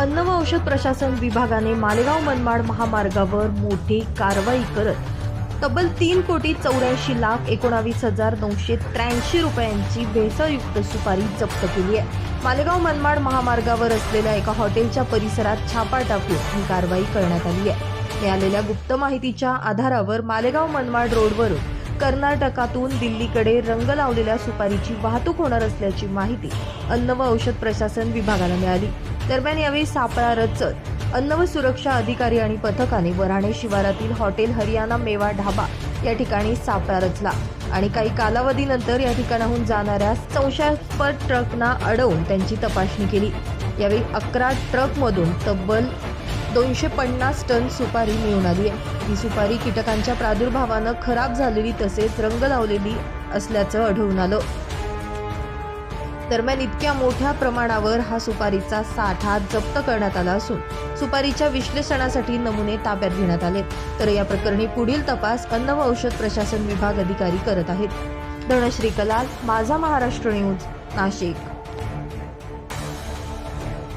अन्न व औषध प्रशासन विभागाने मालेगाव मनमाड महामार्गावर मोठी कारवाई करत तब्बल तीन कोटी चौऱ्याऐंशी लाख एकोणावीस हजार नऊशे त्र्याऐंशी रुपयांची भेसळयुक्त सुपारी जप्त केली आहे. मालेगाव मनमाड महामार्गावर असलेल्या एका हॉटेलच्या परिसरात छापा टाकून ही कारवाई करण्यात आली आहे. मिळालेल्या गुप्त माहितीच्या आधारावर मालेगाव मनमाड रोडवरून कर्नाटकातून दिल्लीकडे रंग लावलेल्या सुपारीची वाहतूक होणार असल्याची माहिती अन्न व औषध प्रशासन विभागाला मिळाली. दरम्यान यावेळी सापळा रचत अन्न व सुरक्षा अधिकारी आणि पथकाने वराणे शिवारातील हॉटेल हरियाणा मेवा ढाबा या ठिकाणी सापळा रचला आणि काही कालावधीनंतर या ठिकाणाहून जाणाऱ्या संशयास्पद ट्रकना अडवून त्यांची तपासणी केली. यावेळी अकरा ट्रकमधून तब्बल दोनशे पन्नास टन सुपारी मिळून आली आहे. ही सुपारी कीटकांच्या प्रादुर्भावानं खराब झालेली तसेच रंग लावलेली असल्याचं आढळून आलं. दरम्यान इतक्या मोठ्या प्रमाणावर हा सुपारीचा साठा जप्त करण्यात आला असून सुपारीच्या विश्लेषणासाठी नमुने ताब्यात घेण्यात आले तर या प्रकरणी पुढील तपास अन्न व औषध प्रशासन विभाग अधिकारी करत आहेत. धनश्री कलाल माझा महाराष्ट्र न्यूज नाशिक.